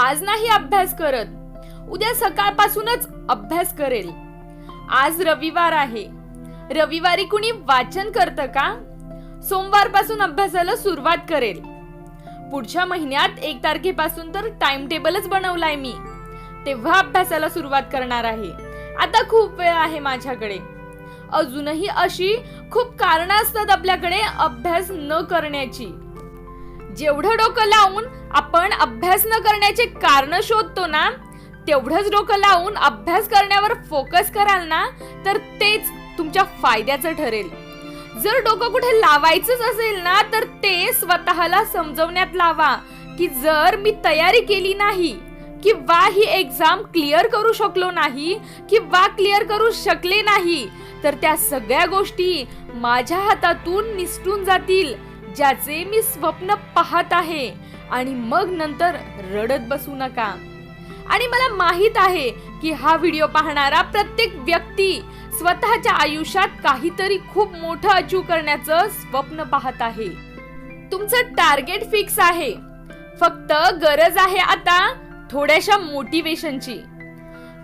आज नाही अभ्यास करत. उद्या सकाळपासूनच अभ्यास करेल. आज रविवार आहे. रविवारी कुणी वाचन करतं का? सोमवारपासून अभ्यासाला सुरुवात करेल. पुढच्या महिन्यात एक तारखेपासून तर टाइम टेबलच बनवलाय मी. तेव्हा अभ्यासाला सुरुवात करणार आहे. आता खूप वेळ आहे माझ्याकडे. अजूनही अशी खूप कारणं असतात आपल्याकडे अभ्यास न करण्याची. जेवढं डोकं लावून आपण अभ्यास न करण्याचे कारण शोधतो ना तेवढंच डोकं लावून अभ्यास करण्यावर फोकस कराल ना तर तेच तुमच्या फायद्याचं ठरेल. जर डोकं कुठे लावायचंच असेल ना तर ते स्वतःला समजवण्यात लावा की जर मी तयारी केली नाही किंवा ही एक्झाम क्लिअर करू शकलो नाही किंवा क्लिअर करू शकले नाही तर त्या सगळ्या गोष्टी माझ्या हातातून निसटून जातील. ज्याचे मी स्वप्न पाहत आहे आणि मग नंतर रडत बसू नका. आणि मला माहीत आहे की हा व्हिडिओ पाहणारा प्रत्येक व्यक्ती स्वतःच्या आयुष्यात काहीतरी खूप मोठं अचीव करण्याचं स्वप्न पाहत आहे. तुमचं टार्गेट फिक्स आहे. फक्त गरज आहे आता थोड्याशा मोटिवेशनची.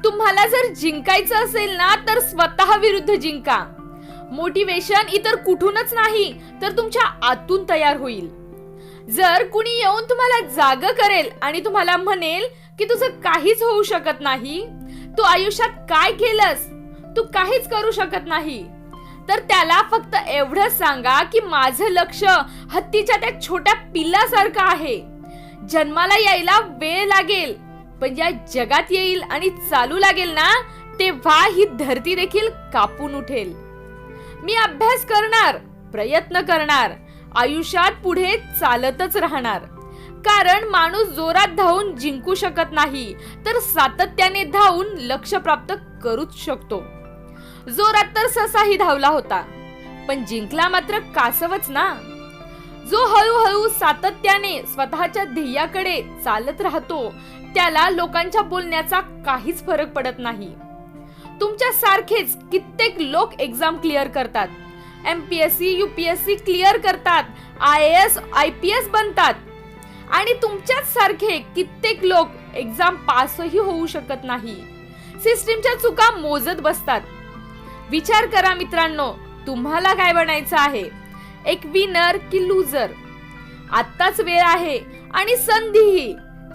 तुम्हाला जर जिंकायचं असेल ना तर स्वतः विरुद्ध जिंका. मोटिवेशन इतर कुठूनच नाही तर तुमच्या आतून तयार होईल. जर कुणी येऊन तुम्हाला जाग करेल आणि तुम्हाला म्हणेल की तुझं काहीच होऊ शकत नाही तू आयुष्यात काय केलंस तू काहीच करू शकत नाही तर त्याला फक्त एवढंच सांगा की माझं लक्ष हत्तीच्या त्या छोट्या पिल्लासारखं आहे. जन्माला यायला वेळ लागेल पण या जगात येईल आणि चालू लागेल ना तेव्हा ही धरती देखील कापून उठेल. मी अभ्यास करणार प्रयत्न करणार आयुष्यात पुढे चालतच राहणार. कारण माणूस जोरात धावून जिंकू शकत नाही तर सातत्याने धावून लक्ष प्राप्त करूच शकतो. जोरात तर ससाही धावला होता पण जिंकला मात्र कासवच ना. जो हळूहळू सातत्याने स्वतःच्या ध्येयाकडे चालत राहतो त्याला लोकांच्या बोलण्याचा काहीच फरक पडत नाही. तुमच्या सारखेच कित्येक लोक एक्झाम क्लिअर करतात. M P S C U P S C clear करतात. I S I P S बनतात. आणि तुमच्याच सारखे कित्येक लोक एक्झाम पासही होऊ शकत नाही. सिस्टीमच्या चुका मोजत बसतात. विचार करा मित्रांनो तुम्हाला काय बनायचं आहे? एक विनर की लुजर आत्ताच वेळ आहे आणि संधीही.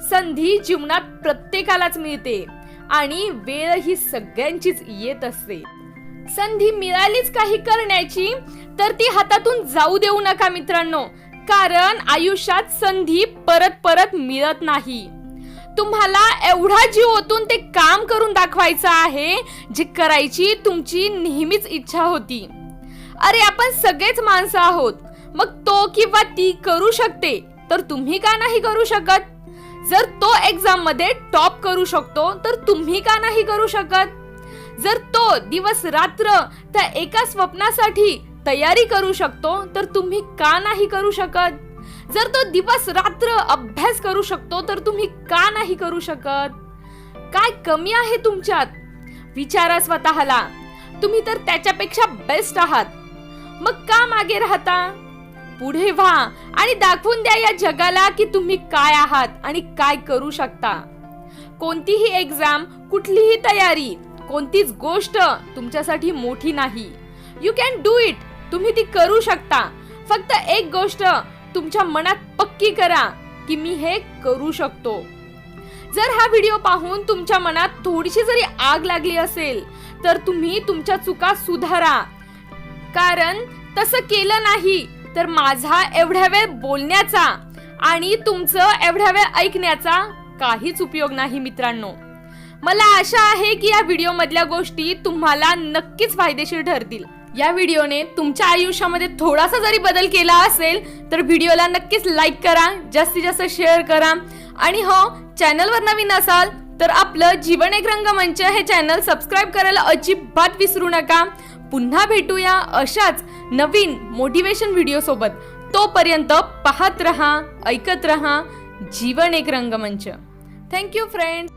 संधी जीवनात प्रत्येकालाच मिळते. आणि वेळ ही सगळ्यांचीच येत असते. संधी मिळालीच काही करण्याची तर ती हातातून जाऊ देऊ नका मित्रांनो कारण आयुष्यात संधी परत परत मिळत नाही. तुम्हाला एवढा जीव ओतून ते काम करून दाखवायचं आहे जे करायची तुमची नेहमीच इच्छा होती. अरे आपण सगळेच माणसं आहोत. मग तो किंवा ती करू शकते तर तुम्ही का नाही करू शकत? जर तो एक्झाममध्ये टॉप करू शकतो तर तुम्ही का नाही करू शकत? जर तो दिवस रात्र त्या एका स्वप्नासाठी तयारी करू शकतो तर तुम्ही का नाही करू शकत? जर तो दिवस रात्र अभ्यास करू शकतो तर तुम्ही का नाही करू शकत? काय कमी आहे तुमच्यात? विचारा स्वतःला. तुम्ही तर त्याच्यापेक्षा बेस्ट आहात. मग का मागे राहता? पुढे व्हा आणि दाखवून द्या या जगाला की तुम्ही काय आहात आणि काय करू शकता. कोणतीही एक्झाम कुठलीही तयारी कोणतीच गोष्ट तुमच्यासाठी मोठी नाही. यू कॅन डू इट तुम्ही ती करू शकता. फक्त एक गोष्ट तुमच्या मनात पक्की करा की मी हे करू शकतो. जर हा व्हिडिओ पाहून तुमच्या मनात थोडीशी जरी आग लागली असेल तर तुम्ही तुमच्या चुका सुधारा. कारण तसं केलं नाही. तर माझा एवढ्या वेळ बोलण्याचा आणि तुमचं एवढ्या वेळ ऐकण्याचा काहीच उपयोग नाही मित्रांनो. मला आशा आहे की या व्हिडिओ मधल्या गोष्टी तुम्हाला नक्कीच फायदेशीर ठरतील. या व्हिडिओने तुमच्या आयुष्यामध्ये थोडासा जरी बदल केला असेल तर व्हिडिओला नक्कीच लाईक करा जास्तीत जास्त शेअर करा. आणि हो चॅनलवर नवीन असाल तर आपलं जीवन एक रंगमंच हे चॅनल सबस्क्राईब करायला अजिबात विसरू नका. पुन्हा भेटूया अशाच नवीन मोटिवेशन व्हिडिओ सोबत. तोपर्यंत पाहत रहा ऐकत रहा जीवन एक रंगमंच. Thank you friend